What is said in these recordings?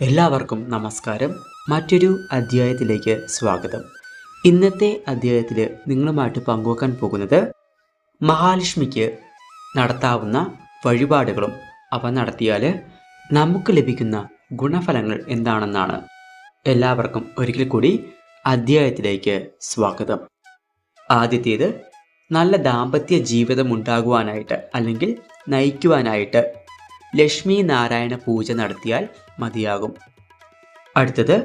എല്ലാവർക്കും നമസ്കാരം. മറ്റൊരു അധ്യായത്തിലേക്ക് സ്വാഗതം. ഇന്നത്തെ അധ്യായത്തിൽ നിങ്ങളുമായിട്ട് പങ്കുവെക്കാൻ പോകുന്നത് മഹാലക്ഷ്മിക്ക് നടത്താവുന്ന വഴിപാടുകളും അവ നടത്തിയാൽ നമുക്ക് ലഭിക്കുന്ന ഗുണഫലങ്ങൾ എന്താണെന്നാണ് എല്ലാവർക്കും ഒരിക്കൽ കൂടി അധ്യായത്തിലേക്ക് സ്വാഗതം. ആദ്യത്തേത് നല്ല ദാമ്പത്യ ജീവിതം ഉണ്ടാകുവാനായിട്ട് അല്ലെങ്കിൽ നയിക്കുവാനായിട്ട് ലക്ഷ്മി നാരായണ പൂജ നടത്തിയാൽ മതിയാകും. അടുത്തത്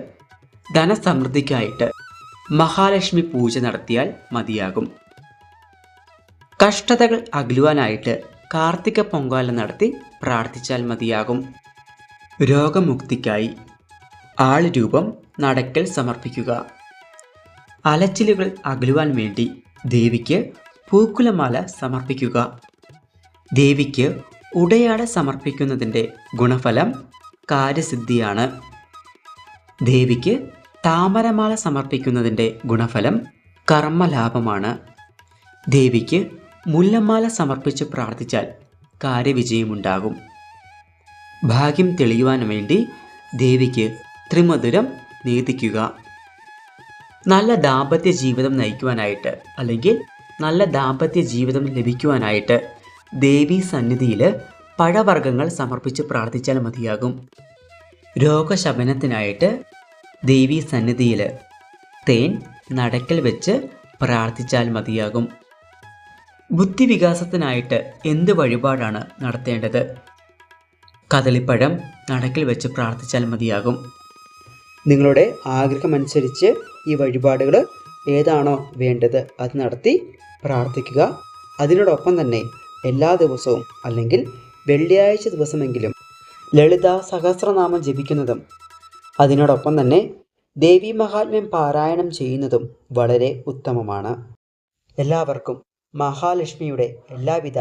ധനസമൃദ്ധിക്കായിട്ട് മഹാലക്ഷ്മി പൂജ നടത്തിയാൽ മതിയാകും. കഷ്ടതകൾ അകലുവാനായിട്ട് കാർത്തിക പൊങ്കാല നടത്തി പ്രാർത്ഥിച്ചാൽ മതിയാകും. രോഗമുക്തിക്കായി ആൾ രൂപം നടക്കൽ സമർപ്പിക്കുക. അലച്ചിലുകൾ അകലുവാൻ വേണ്ടി ദേവിക്ക് പൂക്കുലമാല സമർപ്പിക്കുക. ദേവിക്ക് ഉടയാട സമർപ്പിക്കുന്നതിന്റെ ഗുണഫലം കാര്യസിദ്ധിയാണ്. ദേവിക്ക് താമരമാല സമർപ്പിക്കുന്നതിന്റെ ഗുണഫലം കർമ്മലാഭമാണ്. ദേവിക്ക് മുല്ലമാല സമർപ്പിച്ച് പ്രാർത്ഥിച്ചാൽ കാര്യവിജയമുണ്ടാകും. ഭാഗ്യം തെളിയുവാൻ വേണ്ടി ദേവിക്ക് ത്രിമധുരം നീതിക്കുക നല്ല ദാമ്പത്യ ജീവിതം നയിക്കുവാനായിട്ട് അല്ലെങ്കിൽ നല്ല ദാമ്പത്യ ജീവിതം ലഭിക്കുവാനായിട്ട് ദേവീ സന്നിധിയിൽ പഴവർഗങ്ങൾ സമർപ്പിച്ച് പ്രാർത്ഥിച്ചാൽ മതിയാകും. രോഗശമനത്തിനായിട്ട് ദേവീ സന്നിധിയിൽ തേൻ നടക്കൽ വെച്ച് പ്രാർത്ഥിച്ചാൽ മതിയാകും. ബുദ്ധിവികാസത്തിനായിട്ട് എന്ത് വഴിപാടാണ് നടത്തേണ്ടത്? കദളിപ്പഴം നടക്കൽ വെച്ച് പ്രാർത്ഥിച്ചാൽ മതിയാകും. നിങ്ങളുടെ ആഗ്രഹമനുസരിച്ച് ഈ വഴിപാടുകൾ ഏതാണോ വേണ്ടത് അത് നടത്തി പ്രാർത്ഥിക്കുക. അതിനോടൊപ്പം തന്നെ എല്ലാ ദിവസവും അല്ലെങ്കിൽ വെള്ളിയാഴ്ച ദിവസമെങ്കിലും ലളിത സഹസ്രനാമം ജപിക്കുന്നതും അതിനോടൊപ്പം തന്നെ ദേവി മഹാത്മ്യം പാരായണം ചെയ്യുന്നതും വളരെ ഉത്തമമാണ്. എല്ലാവർക്കും മഹാലക്ഷ്മിയുടെ എല്ലാവിധ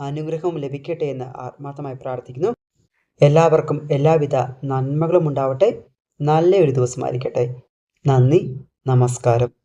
അനുഗ്രഹവും ലഭിക്കട്ടെ എന്ന് ആത്മാർത്ഥമായി പ്രാർത്ഥിക്കുന്നു. എല്ലാവർക്കും എല്ലാവിധ നന്മകളും ഉണ്ടാവട്ടെ. നല്ലൊരു ദിവസമായിരിക്കട്ടെ. നന്ദി നമസ്കാരം.